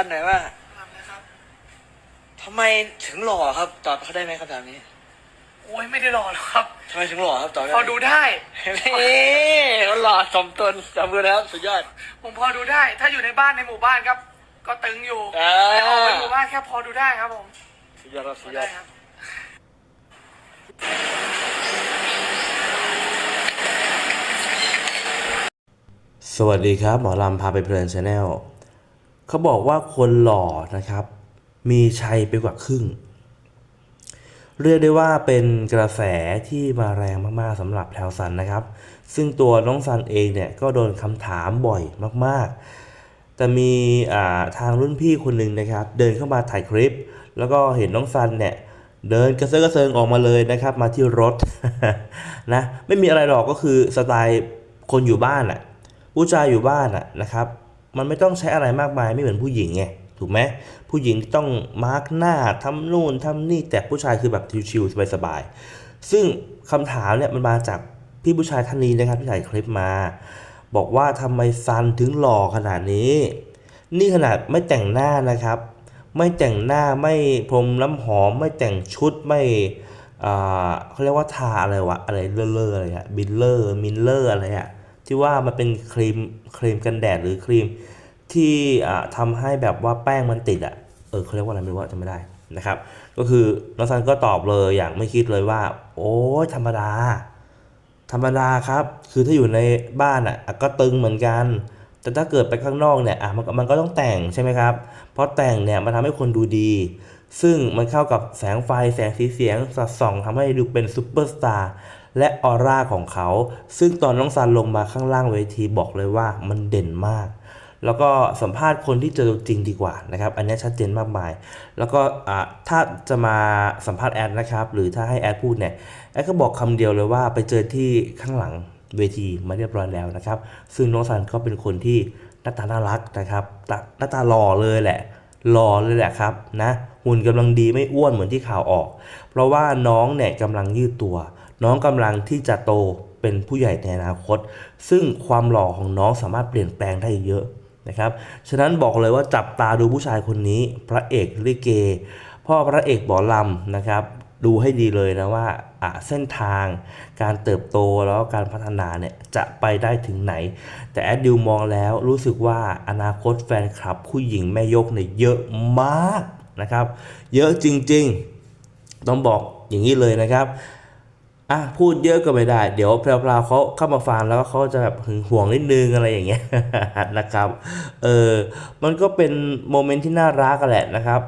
ท่านหน่อยว่าทำนะครับทำไมถึงหล่อครับ ตอบเขาได้ไหมคำถามนี้โอ้ยไม่ได้หล่อหรอกครับทำไมถึงหล่อครับตอบได้พไหมอดูได้นี่เขาหล่อสมตนจำกันนะครับสุดยอดผมพอดูได้ ถ้าอยู่ในบ้านในหมู่บ้านครับ ก็ตึงอยู่อ่าแต่ออกไปหมู่บ้านแค่พอดูได้ครับผมสุดยอดครับพสุอดยอได้ดครับสวัสดีครับ หมอลำพาไปเพลินชาแนล เขาบอกว่าคนหล่อนะครับ มีชัยไปกว่าครึ่ง เรียกได้ว่าเป็นกระแสที่มาแรงมากๆสำหรับแถวซันนะครับ ซึ่งตัวน้องซันเองเนี่ยก็โดนคำถามบ่อยมากๆ แต่มีทางรุ่นพี่คนหนึ่งนะครับ เดินเข้ามาถ่ายคลิป แล้วก็เห็นน้องซันเนี่ยเดินกระเซาะกระเซิงออกมาเลยนะครับ มาที่รถนะไม่มีอะไรหรอกก็คือสไตล์คนอยู่บ้านอะผู้ชายอยู่บ้านอะนะครับ มันไม่ต้องใช้อะไรมากมายไม่เหมือนผู้หญิงไงถูกไหมผู้หญิงต้องมาร์กหน้าทำนู่นทำนี่แต่ผู้ชายคือแบบชิวๆสบายๆซึ่งคำถามเนี่ยมันมาจากพี่ผู้ชายท่านนี้นะครับที่ถ่ายคลิปมา บอกว่าทำไมซันถึงหล่อขนาดนี้ นี่ขนาดไม่แต่งหน้านะครับ ไม่แต่งหน้าไม่พรมน้ำหอม ไม่แต่งชุดไม่เขาเรียกว่าทาอะไรวะอะไรเลอะๆอะไรอะบิลเลอร์มิลเลอร์อะไรอะ ที่ว่ามันเป็นครีมครีมกันแดดหรือครีมที่อ่าทำให้แบบว่าแป้งมันติดอะเออเขาเรียกว่าอะไรไม่รู้ว่าจำไม่ได้นะครับ ก็คือน้องซันก็ตอบเลยอย่างไม่คิดเลยว่า โอ้ยธรรมดา ธรรมดาครับ คือถ้าอยู่ในบ้านอะอะก็ตึงเหมือนกัน แต่ถ้าเกิดไปข้างนอกเนี่ยอะมันก็มันก็ต้องแต่งใช่ไหมครับ เพราะแต่งเนี่ยมันทำให้คนดูดี ซึ่งมันเข้ากับแสงไฟแสงสีเสียงสอดส่องทำให้ดูเป็นซูเปอร์สตาร์ และออร่าของเขา ซึ่งตอนน้องซันลงมาข้างล่างเวทีบอกเลยว่ามันเด่นมาก แล้วก็สัมภาษณ์คนที่เจอจริงดีกว่านะครับ อันนี้ชัดเจนมากมาย แล้วก็ถ้าจะมาสัมภาษณ์แอดนะครับ หรือถ้าให้แอดพูดเนี่ย แอดก็บอกคำเดียวเลยว่าไปเจอที่ข้างหลังเวทีมาเรียบร้อยแล้วนะครับ ซึ่งน้องซันก็เป็นคนที่หน้าตาน่ารักนะครับ หน้าตาหล่อเลยแหละหล่อเลยแหละครับนะหุ่นกำลังดีไม่อ้วนเหมือนที่ข่าวออก เพราะว่าน้องเนี่ยกำลังยืดตัว น้องกำลังที่จะโตเป็นผู้ใหญ่ในอนาคต ซึ่งความหล่อของน้องสามารถเปลี่ยนแปลงได้เยอะนะครับ ฉะนั้นบอกเลยว่าจับตาดูผู้ชายคนนี้ พระเอกลิเก พ่อพระเอกบอลำนะครับดูให้ดีเลยนะว่าเส้นทางการเติบโตแล้วก็การพัฒนาเนี่ยจะไปได้ถึงไหน แต่แอดดิวมองแล้วรู้สึกว่าอนาคตแฟนคลับผู้หญิงแม่ยกเนี่ยเยอะมากนะครับ เยอะจริงๆ ต้องบอกอย่างนี้เลยนะครับ อะพูดเยอะก็ไม่ได้ เดี๋ยวเพลาๆเขาเข้ามาฟังแล้วเขาจะแบบหึงห่วงนิดนึงอะไรอย่างเงี้ยนะครับ เออ มันก็เป็นโมเมนต์ที่น่ารักกันแหละนะครับ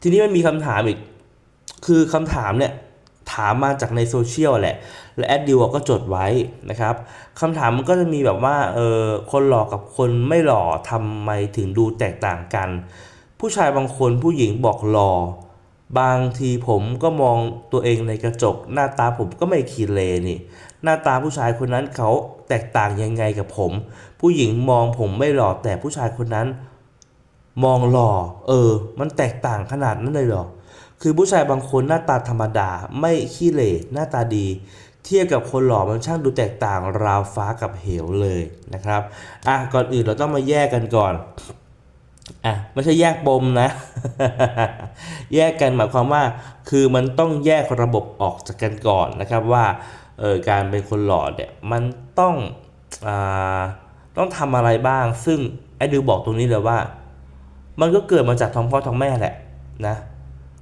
ทีนี้มันมีคำถามอีก คือคำถามเนี่ยถามมาจากในโซเชียลแหละ และแอดดิวก็จดไว้นะครับคำถามมันก็จะมีแบบว่าเออคนหล่อกับคนไม่หล่อทำไมถึงดูแตกต่างกัน ผู้ชายบางคนผู้หญิงบอกหล่อ บางทีผมก็มองตัวเองในกระจก หน้าตาผมก็ไม่คีเลนี่ หน้าตาผู้ชายคนนั้นเขาแตกต่างยังไงกับผม ผู้หญิงมองผมไม่หล่อแต่ผู้ชายคนนั้น มองหล่อ เออ มันแตกต่างขนาดนั้นเลยหรอคือผู้ชายบางคนหน้าตาธรรมดาไม่ขี้เหร่หน้าตาดี เทียบกับคนหล่อมันช่างดูแตกต่างราวฟ้ากับเหวเลยนะครับอะก่อนอื่นเราต้องมาแยกกันก่อน อะไม่ใช่แยกปมนะ แยกกันหมายความว่า คือมันต้องแยกระบบออกจากกันก่อนนะครับว่าเออการเป็นคนหล่อเนี่ยมันต้องอ่าต้องทำอะไรบ้าง ซึ่งไอ้ดิวบอกตรงนี้เลยว่า มันก็เกิดมาจากท้องพ่อท้องแม่แหละนะ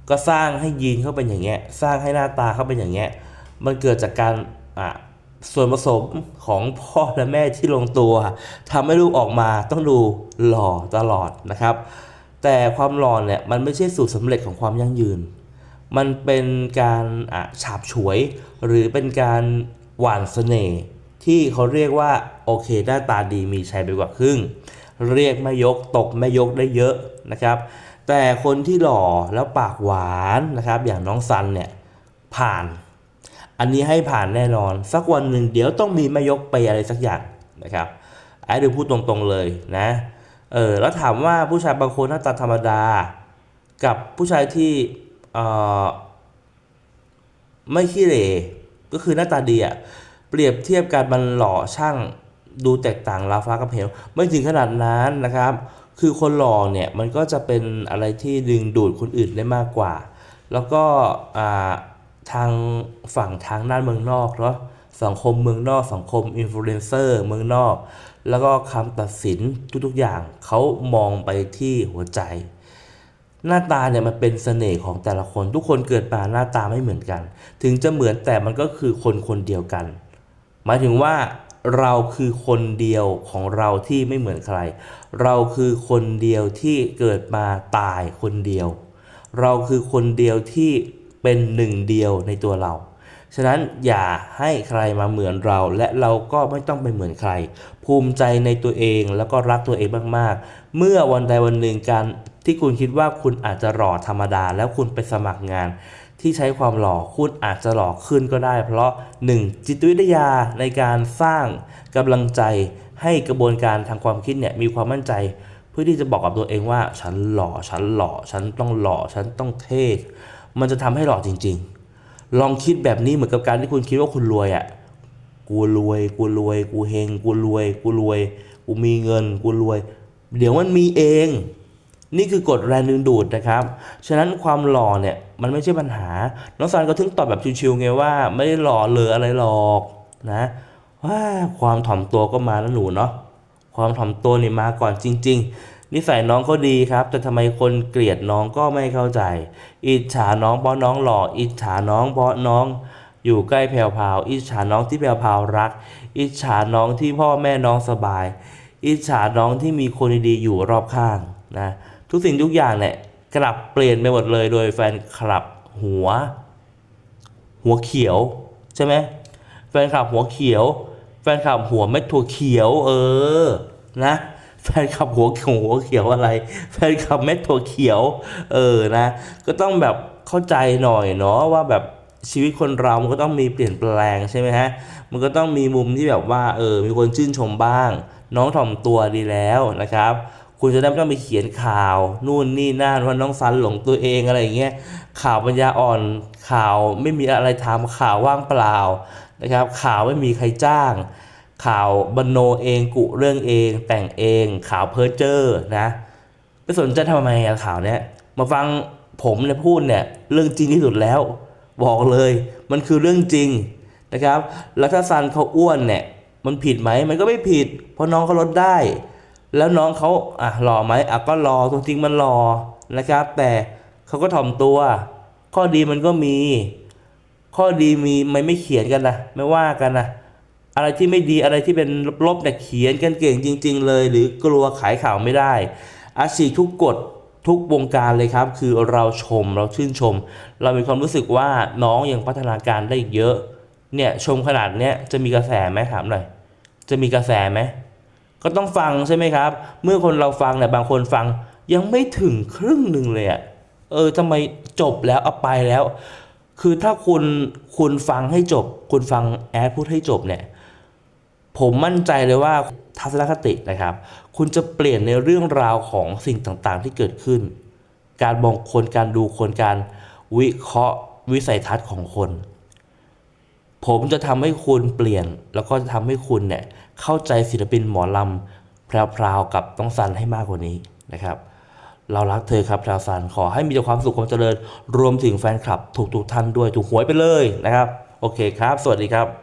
ก็สร้างให้ยีนเขาเป็นอย่างเงี้ยสร้างให้หน้าตาเขาเป็นอย่างเงี้ยมันเกิดจากการอะ ส่วนผสมของพ่อและแม่ที่ลงตัวทำให้ลูกออกมาต้องดูหล่อตลอดนะครับ แต่ความหล่อเนี่ยมันไม่ใช่สูตรสำเร็จของความยั่งยืน มันเป็นการฉาบฉวย หรือเป็นการหวานเสน่ห์ที่เขาเรียกว่าโอเคหน้าตาดีมีชัยไปกว่าครึ่ง เรียกแม่ยกตกแม่ยกได้เยอะนะครับ แต่คนที่หล่อแล้วปากหวานนะครับ อย่างน้องซันเนี่ยผ่าน อันนี้ให้ผ่านแน่นอน สักวันหนึ่งเดี๋ยวต้องมีแม่ยกไปอะไรสักอย่างนะครับไอ้ดูพูดตรงๆเลยนะเออแล้วถามว่าผู้ชายบางคนหน้าตาธรรมดา กับผู้ชายที่เออไม่ขี้เหร่ก็คือหน้าตาดีอะเปรียบเทียบกันมันหล่อช่างดูแตกต่างราฟ้ากับเหวไม่ถึงขนาดนั้นนะครับ คือคนหล่อเนี่ยมันก็จะเป็นอะไรที่ดึงดูดคนอื่นได้มากกว่า แล้วก็อ่า ทางฝั่งทางด้านเมืองนอกเนาะสังคมเมืองนอกสังคมอินฟลูเอนเซอร์เมืองนอก แล้วก็คำตัดสินทุกๆอย่างเขามองไปที่หัวใจ หน้าตาเนี่ยมันเป็นเสน่ห์ของแต่ละคนทุกคนเกิดมาหน้าตาไม่เหมือนกัน ถึงจะเหมือนแต่มันก็คือคนคนเดียวกัน หมายถึงว่าเราคือคนเดียวของเราที่ไม่เหมือนใคร เราคือคนเดียวที่เกิดมาตายคนเดียว เราคือคนเดียวที่ เป็นหนึ่งเดียวในตัวเรา ฉะนั้นอย่าให้ใครมาเหมือนเรา และเราก็ไม่ต้องไปเหมือนใคร ภูมิใจในตัวเองแล้วก็รักตัวเองมากๆ เมื่อวันใดวันหนึ่งการที่คุณคิดว่าคุณอาจจะหล่อธรรมดา แล้วคุณไปสมัครงาน ที่ใช้ความหล่อคุณอาจจะหล่อขึ้นก็ได้ เพราะ 1. จิตวิทยาในการสร้างกำลังใจให้กระบวนการทางความคิดเนี่ยมีความมั่นใจเพื่อที่จะบอกกับตัวเองว่าฉันหล่อฉันหล่อฉันต้องหล่อฉันต้องเท่ มันจะทำให้หล่อจริง ๆ ลองคิดแบบนี้เหมือนกับการที่คุณคิดว่าคุณรวยอะ่ะกูรวย กูรวย กูเฮง กูรวย กูรวย กูมีเงิน กูรวย เดี๋ยวมันมีเอง นี่คือกฎแรงดึงดูดนะครับ ฉะนั้นความหล่อเนี่ยมันไม่ใช่ปัญหา น้องซันก็ถึงตอบแบบชิวๆไงว่าไม่ได้หล่อเลยอะไรหรอกนะว่าความถ่อมตัวก็มาแล้วหนูเนาะ ความถ่อมตัวนี่มาก่อนจริง ๆ นิสัยน้องก็ดีครับ แต่ทำไมคนเกลียดน้องก็ไม่เข้าใจ อิจฉาน้องเพราะน้องหล่อ อิจฉาน้องเพราะน้อง อยู่ใกล้แพรวพราวอิจฉาน้องที่แพรวพราวรัก อิจฉาน้องที่พ่อแม่น้องสบาย อิจฉาน้องที่มีคนดีๆอยู่รอบข้างนะ ทุกสิ่งทุกอย่างเนี่ยกลับเปลี่ยนไปหมดเลยโดยแฟนคลับหัว หัวเขียวใช่ไหมแฟนคลับหัวเขียว แฟนคลับหัวเม็ดถั่วเขียว เออนะ แฟนคลับหัวเขียวหัวเขียวอะไร แฟนคลับเม็ดถั่วเขียว เออนะ ก็ต้องแบบเข้าใจหน่อยเนาะว่าแบบชีวิตคนเรา มันก็ต้องมีเปลี่ยนแปลงใช่ไหมฮะ มันก็ต้องมีมุมที่แบบว่าเออ มีคนชื่นชมบ้าง น้องถ่อมตัวดีแล้วนะครับ คุณจะได้ไม่ต้องไปเขียนข่าว นู่นนี่นั่นว่าน้องซันหลงตัวเองอะไรอย่างเงี้ย ข่าวปัญญาอ่อน ข่าวไม่มีอะไรทำข่าวว่างเปล่านะครับ ข่าวไม่มีใครจ้าง ข่าวบรรโนเองกุเรื่องเอง แต่งเองข่าวเพ้อเจ้อนะไปสนใจทำไมอะข่าวเนี้ยมาฟังผมเนี่ยพูดเนี่ยเรื่องจริงที่สุดแล้ว บอกเลยมันคือเรื่องจริงนะครับ แล้วถ้าซันเขาอ้วนเนี่ยมันผิดไหมมันก็ไม่ผิด เพราะน้องเขาลดได้ แล้วน้องเขาอะหล่อไหมอะก็รอตัวจริงมันรอนะครับ แต่เขาก็ถ่อมตัว ข้อดีมันก็มี ข้อดีมีไม่ไม่เขียนกันนะไม่ว่ากันนะ อะไรที่ไม่ดีอะไรที่เป็นลบๆเนี่ยเขียนกันเก่งจริง ๆ เลย หรือกลัวขายข่าวไม่ได้ อาชีพทุกกฎทุกวงการเลยครับ คือเราชมเราชื่นชม เรามีความรู้สึกว่าน้องยังพัฒนาการได้อีกเยอะ เนี่ยชมขนาดเนี้ยจะมีกระแสไหมถามหน่อยจะมีกระแสไหมก็ต้องฟังใช่ไหมครับ เมื่อคนเราฟังเนี่ยบางคนฟังยังไม่ถึงครึ่งหนึ่งเลยอะเออทำไมจบแล้วเอาไปแล้ว คือถ้าคุณคุณฟังให้จบ คุณฟังแอดพูดให้จบเนี่ย ผมมั่นใจเลยว่าทัศนคตินะครับ คุณจะเปลี่ยนในเรื่องราวของสิ่งต่างๆ ที่เกิดขึ้น การมองคนการดูคนการวิเคราะห์วิสัยทัศน์ของคน ผมจะทำให้คุณเปลี่ยน แล้วก็จะทำให้คุณเนี่ยเข้าใจศิลปินหมอลำแพรวๆกับต้องซันให้มากกว่านี้นะครับ เรารักเธอครับแพรวซันขอให้มีแต่ความสุขความเจริญ รวมถึงแฟนคลับ ถูกทุกท่านด้วยถูกหวยไปเลยนะครับ โอเคครับ สวัสดีครับ